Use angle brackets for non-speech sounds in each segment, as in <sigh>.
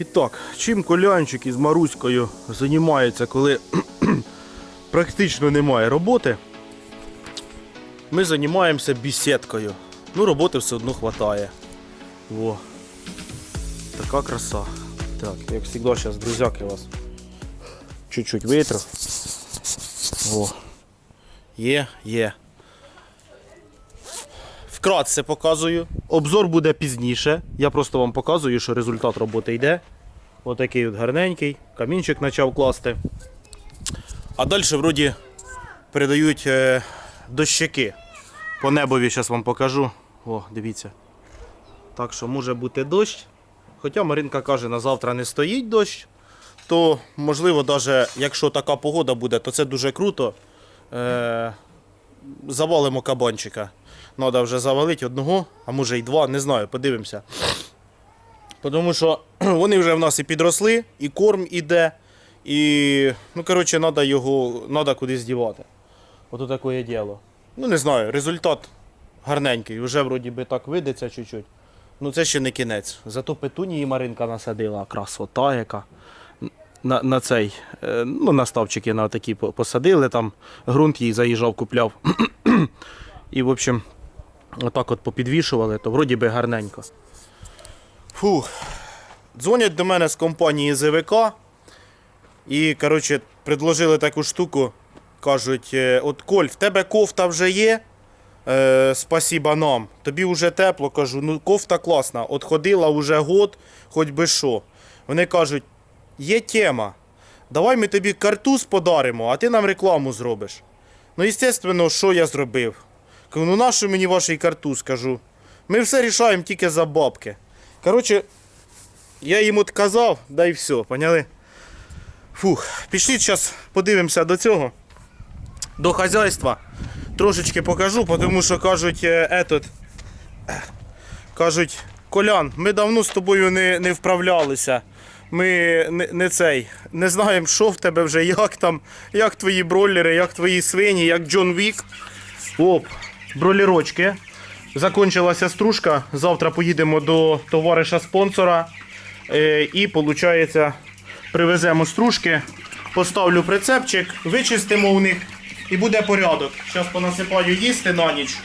І так, чим колянчик із Маруською займається, коли <clears throat> практично немає роботи, ми займаємося бісідкою. Ну, роботи все одно вистачає. Во. Така краса. Так, як завжди, зараз друзяки вас чуть-чуть витру. О. Є, є. Вкратце показую. Обзор буде пізніше. Я просто вам показую, що результат роботи йде. Отакий от гарненький. Камінчик почав класти. А далі вроді передають е, дощики. По небові зараз вам покажу. О, дивіться. Так що може бути дощ. Хоча Маринка каже, на завтра не стоїть дощ, то можливо, навіть якщо така погода буде, то це дуже круто. Завалимо кабанчика. Треба вже завалити одного, а може й два, не знаю, подивимося. Тому що <clears throat> вони вже в нас і підросли, і корм іде, і, ну, коротше, треба його треба кудись дівати. Ото таке діло. Ну, не знаю, результат гарненький. Вже вроді би так видиться чуть-чуть. Ну це ще не кінець. Зато петунії Маринка насадила, красота яка. На, на цей, е, ну, на ставчики на такі посадили, там ґрунт їй заїжджав, купляв. І, в общем, отак от попідвішували, то вроді би гарненько. Фух. Дзвонять до мене з компанії ЗВК і, коротше, предложили таку штуку. Кажуть, е, от Коль, в тебе кофта вже є. Е, спасіба нам. Тобі вже тепло, кажу, ну кофта класна. От ходила вже год, хоч би що. Вони кажуть, є тема. Давай ми тобі картуз подаримо, а ти нам рекламу зробиш. Ну, звісно, що я зробив? Кажу, ну нащо мені ваш картуз? кажу. Ми все рішаємо тільки за бабки. Коротше, я їм от казав, да і все, поняли? Фух, пішліть зараз подивимося до цього. До хазяйства. Трошечки покажу, тому що кажуть, е, етот, кажуть, Колян, ми давно з тобою не, не вправлялися. Ми не, цей, не знаємо, що в тебе вже, як там, як твої бройлери, як твої свині, як Джон Вік. Оп, бролірочки. Закончилася стружка. Завтра поїдемо до товариша спонсора. Е, і, виходить, привеземо стружки, поставлю прицепчик, вичистимо у них і буде порядок. Зараз понасипаю їсти на ніч.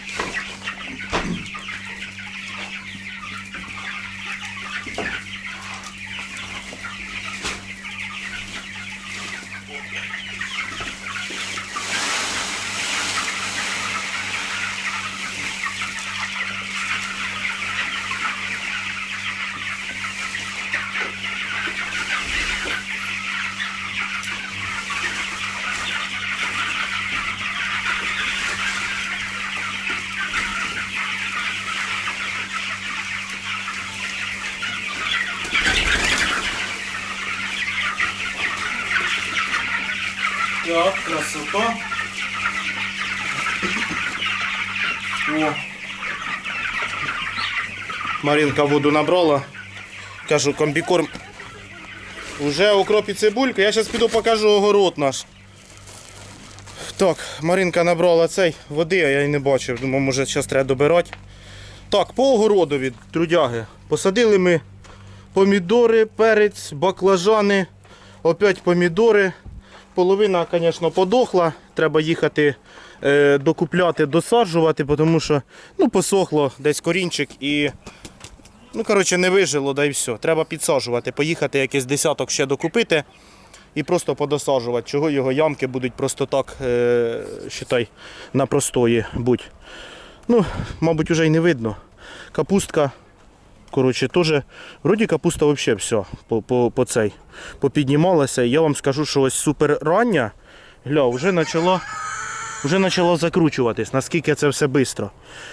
Так, красота. О. Маринка воду набрала. Кажу, комбікорм. Уже укроп і цибулька. Я зараз піду покажу огород наш. Так, Маринка набрала цей води, а я її не бачив. Думаю, може зараз треба добирати. Так, по огородові, трудяги. Посадили ми помідори, перець, баклажани, опять помідори. Половина, звісно, подохла. Треба їхати е, докупляти, досаджувати, тому що ну, посохло десь корінчик і ну, коротше, не вижило, да і все. Треба підсаджувати, поїхати якийсь десяток ще докупити і просто подосаджувати. Чого його ямки будуть просто так, е, считай, на простої будь. Ну, мабуть, вже й не видно. Капустка. Коротше, теж, вроді капуста взагалі все по, по, по цей попіднімалася. Я вам скажу, що ось супер рання, гля, вже почала, вже почала закручуватись, наскільки це все швидко.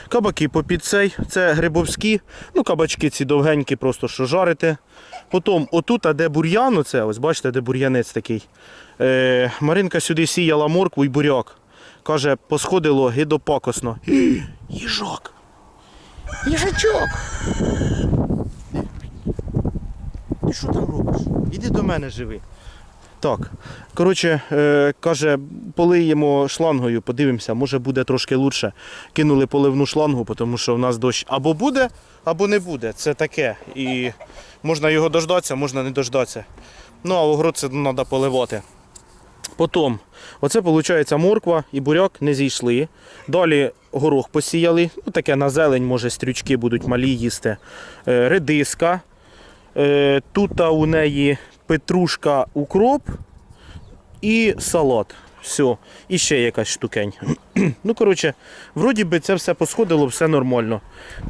Кабаки попід цей, це грибовські, ну кабачки ці довгенькі, просто що жарите. Потім отут, а де бур'ян, оце, ось бачите, де бур'янець такий. Е, Маринка сюди сіяла моркву і буряк. Каже, посходило гидопакосно. Їжак. Їжачок. Ти що там робиш? Іди до мене живи. Так. Коротше, е, каже, полиємо шлангою, подивимося, може буде трошки лучше. Кинули поливну шлангу, тому що в нас дощ або буде, або не буде. Це таке. І можна його дождатися, можна не дождатися. Ну, а огород це треба поливати. Потім, оце виходить морква і буряк не зійшли. Далі горох посіяли. Ну, таке на зелень, може, стрючки будуть малі їсти. Е, редиска. Е, тут у неї петрушка, укроп і салат. Все. І ще якась штукень. <clears throat> ну, коротше, вроді би це все посходило, все нормально.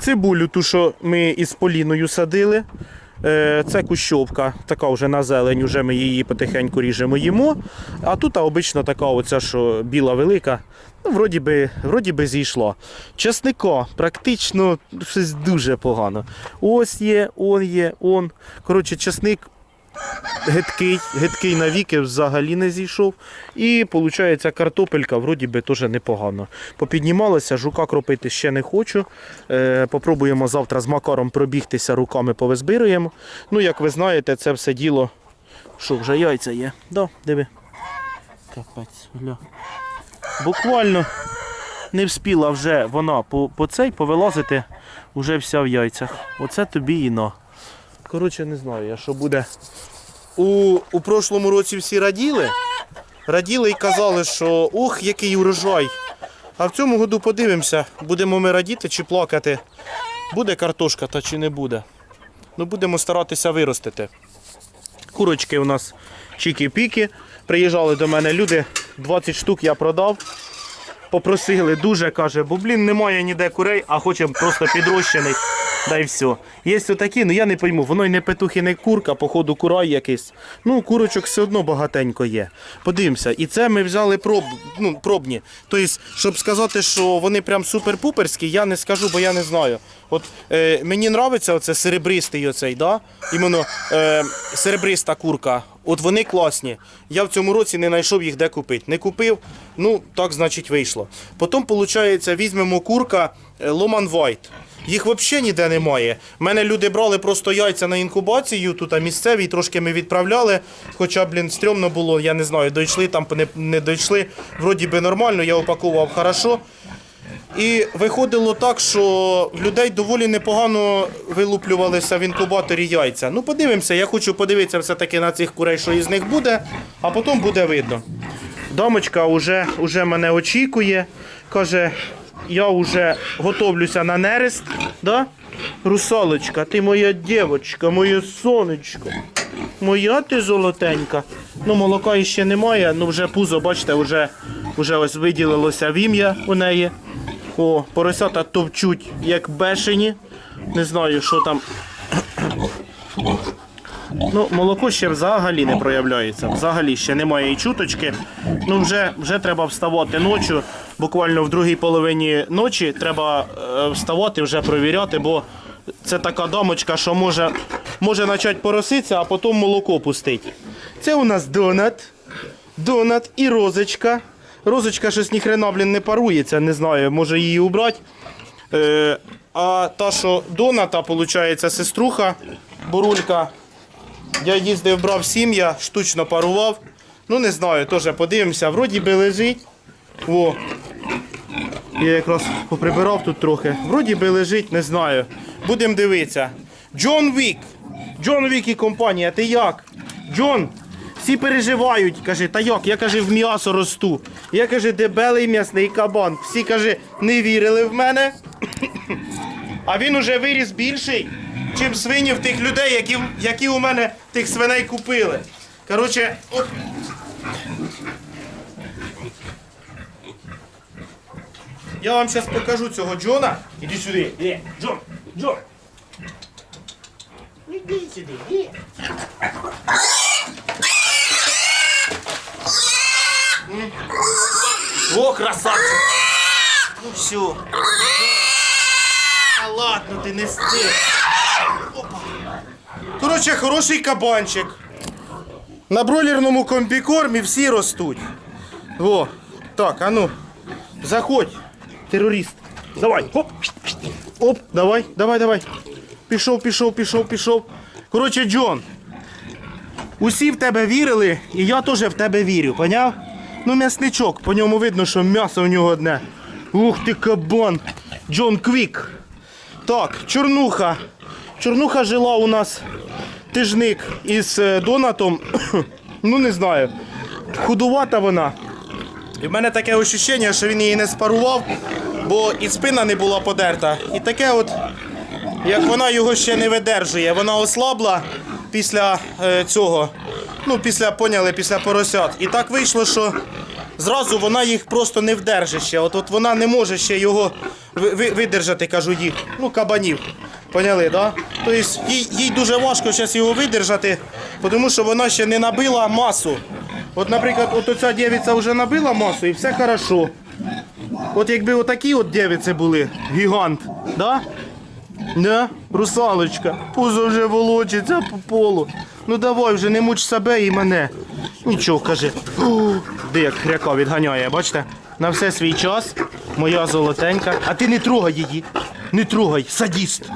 Цибулю, ту, що ми із Поліною садили. Е, Це кущовка, така вже на зелень, вже ми її потихеньку ріжемо їмо. А тут а, обично така, оця, що біла велика, ну, вроді би, вроді би зійшла. Чесника практично щось дуже погано. Ось є, он є, он. Коротше, чесник гидкий, гидкий навіки взагалі не зійшов. І виходить, картопелька вроді би теж непогано. Попіднімалася, жука кропити ще не хочу. Е, попробуємо завтра з макаром пробігтися руками, повизбируємо. Ну, як ви знаєте, це все діло. Що, вже яйця є? Да, диви. Капець, гля. Буквально не вспіла вже вона по, по цей повилазити, вже вся в яйцях. Оце тобі і на. Коротше, не знаю я, що буде. У, у прошлому році всі раділи. Раділи і казали, що ух, який урожай. А в цьому году подивимося, будемо ми радіти чи плакати. Буде картошка та чи не буде. Ну, будемо старатися виростити. Курочки у нас чікі-піки. Приїжджали до мене люди, 20 штук я продав. Попросили дуже, каже, бо блін, немає ніде курей, а хочемо просто підрощених. Да і все. Є отакі, ну я не пойму, воно й не петух, не курка, походу курай якийсь. Ну, курочок все одно багатенько є. Подивимося. І це ми взяли проб, ну, пробні. Тобто, щоб сказати, що вони прям супер-пуперські, я не скажу, бо я не знаю. От е, мені подобається оце серебристий оцей, да? Іменно е, серебриста курка. От вони класні. Я в цьому році не знайшов їх де купити. Не купив, ну так значить вийшло. Потім, виходить, візьмемо курка е, Ломан Вайт. Їх взагалі ніде немає. Мене люди брали просто яйця на інкубацію, тут а місцеві, трошки ми відправляли. Хоча, блін, стрьомно було, я не знаю, дійшли там, не, не дійшли. Вроді би нормально, я упакував хорошо. І виходило так, що людей доволі непогано вилуплювалися в інкубаторі яйця. Ну, подивимося, я хочу подивитися все-таки на цих курей, що із них буде, а потім буде видно. Дамочка вже мене очікує. Каже, я вже готовлюся на нерест. Да? Русалочка, ти моя дівчинка, моє сонечко. Моя ти золотенька. Ну, молока ще немає, ну вже пузо, бачите, вже, вже ось виділилося в ім'я у неї. О, поросята товчуть як бешені. Не знаю, що там. Ну, молоко ще взагалі не проявляється. Взагалі ще немає і чуточки. Ну, вже, вже треба вставати ночі. Буквально в другій половині ночі треба е, вставати, вже провіряти, бо це така дамочка, що може, може почати пороситися, а потім молоко пустить. Це у нас донат. Донат і розочка. Розочка щось ніхрена, блін, не парується, не знаю, може її убрати. Е, а та, що доната, виходить, сеструха, бурулька. Я їздив, брав сім'я, штучно парував. Ну, не знаю, теж подивимося. Вроді би лежить. Во. Я якраз поприбирав тут трохи. Вроді би лежить, не знаю. Будемо дивитися. Джон Вік. Джон Вік і компанія, ти як? Джон, всі переживають, каже, та як? Я каже, в м'ясо росту. Я каже, дебелий м'ясний кабан. Всі каже, не вірили в мене. А він уже виріс більший, чим свині в тих людей, які, які у мене тих свиней купили. Коротше, оп. Я вам зараз покажу цього Джона. Іди сюди. Іди. Джон, Джон. Іди сюди. М. О, красавчик. Ну все. А ладно, ти не стиг. Опа. Коротше, хороший кабанчик. На бройлерному комбікормі всі ростуть. О, так, а ну. Заходь, терорист. Давай, хоп. Оп, давай, давай, давай. Пішов, пішов, пішов, пішов. Коротше, Джон. Усі в тебе вірили, і я теж в тебе вірю, поняв? Ну, м'ясничок, по ньому видно, що м'ясо у нього одне. Ух ти кабан! Джон Квік. Так, чорнуха. Чорнуха жила у нас тижник із е, Донатом. <coughs> ну, не знаю. Худувата вона. І в мене таке ощущення, що він її не спарував, бо і спина не була подерта. І таке от, як вона його ще не видержує. Вона ослабла після е, цього. Ну, після, поняли, після поросят. І так вийшло, що зразу вона їх просто не вдержить ще. От, от вона не може ще його ви- ви- видержати, кажу їх. Ну, кабанів. Поняли, да? Тобто їй, їй дуже важко зараз його видержати, тому що вона ще не набила масу. От, наприклад, от оця дівиця вже набила масу і все хорошо. От якби отакі от дівиці були, гігант, да? Да? Русалочка, пузо вже волочиться по полу. Ну давай вже не муч себе і мене. Нічого, каже. Де як хряка відганяє, бачите? На все свій час, моя золотенька. А ти не трогай її. Не трогай, садіст.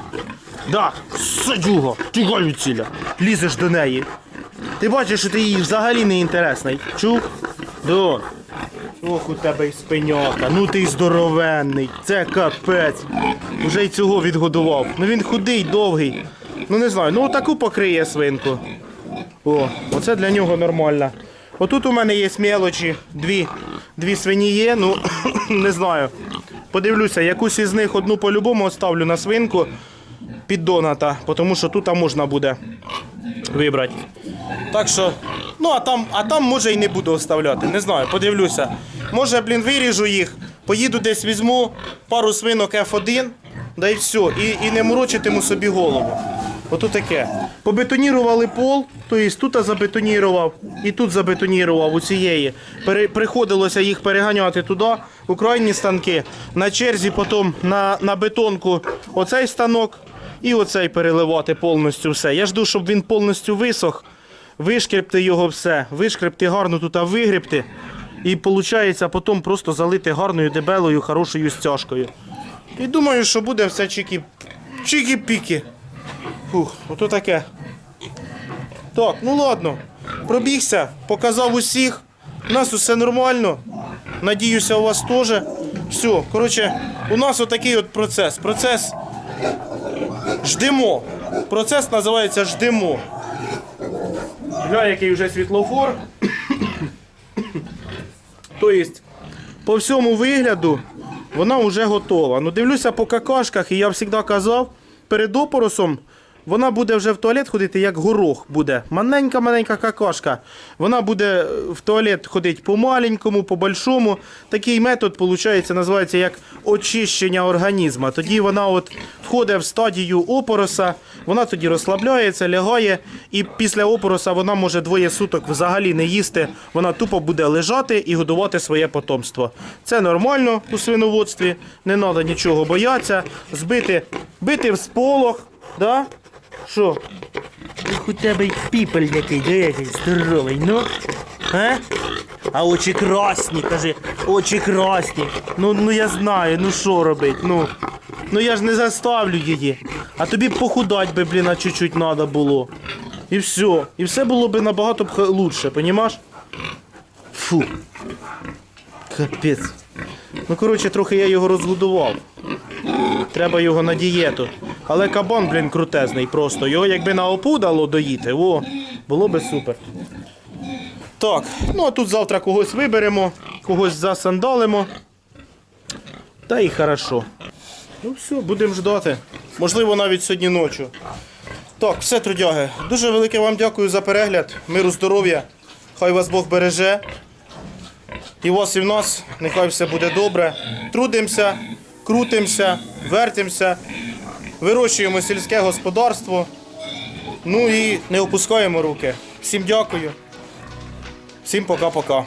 Да, садюга, тягай від ціля. Лізеш до неї. Ти бачиш, що ти їй взагалі не інтересний. Чув? Дон. Ох, у тебе й спиняка. Ну ти здоровенний. Це капець. Уже й цього відгодував. Ну він худий, довгий. Ну не знаю, ну таку покриє свинку. О, оце для нього нормально. Отут у мене є мелочі, дві, дві свині є, ну <coughs> не знаю. Подивлюся, якусь із них одну по-любому оставлю на свинку під доната, тому що тут можна буде вибрати. Так що, ну а там, а там може і не буду оставляти. Не знаю, подивлюся. Може, блін, виріжу їх, поїду десь візьму пару свинок F1, да і все, і, і не морочитиму собі голову. Ото таке. Побетонірували пол, тобто тут забетонірував і тут забетонірував у цієї. Пере, приходилося їх переганяти туди, у станки. На черзі потім на, на бетонку оцей станок і оцей переливати повністю все. Я жду, щоб він повністю висох, вишкрепти його все, вишкрепти гарно тут вигребти. І виходить потім просто залити гарною дебелою, хорошою стяжкою. І думаю, що буде все чики, чики-піки. Фух, ото таке. Так, ну ладно. Пробігся, показав усіх. У нас усе нормально. Надіюся, у вас теж. Все, коротше, у нас отакий от процес. Процес ждемо. Процес називається ждемо. Гля, який вже світлофор. Тобто, по всьому вигляду вона вже готова. Ну, дивлюся по какашках, і я завжди казав, перед опоросом вона буде вже в туалет ходити, як горох буде. Маленька-маленька какашка. Вона буде в туалет ходити по маленькому, по большому. Такий метод, виходить, називається як очищення організму. Тоді вона от входить в стадію опороса, вона тоді розслабляється, лягає, і після опороса вона може двоє суток взагалі не їсти. Вона тупо буде лежати і годувати своє потомство. Це нормально у свиноводстві, не треба нічого боятися. Збити, бити в сполох. Да? Що? Тебе й піпель який, де здоровий, ну? А? А очі красні, каже, очі красні. Ну, ну я знаю, ну що робить, ну. Ну я ж не заставлю її. А тобі б похудать би, блін, а чуть-чуть треба було. І все. І все було б набагато б лучше, понімаєш? Фу. Капець. Ну, коротше, трохи я його розгодував. Треба його на дієту. Але кабан, блін, крутезний просто. Його якби на опу дало доїти, о, було би супер. Так, ну а тут завтра когось виберемо, когось засандалимо. Та і хорошо. Ну все, будемо ждати. Можливо, навіть сьогодні ночі. Так, все, трудяги. Дуже велике вам дякую за перегляд. Миру, здоров'я. Хай вас Бог береже. І вас, і в нас. Нехай все буде добре. Трудимося, крутимося, вертимося, вирощуємо сільське господарство. Ну і не опускаємо руки. Всім дякую. Всім пока-пока.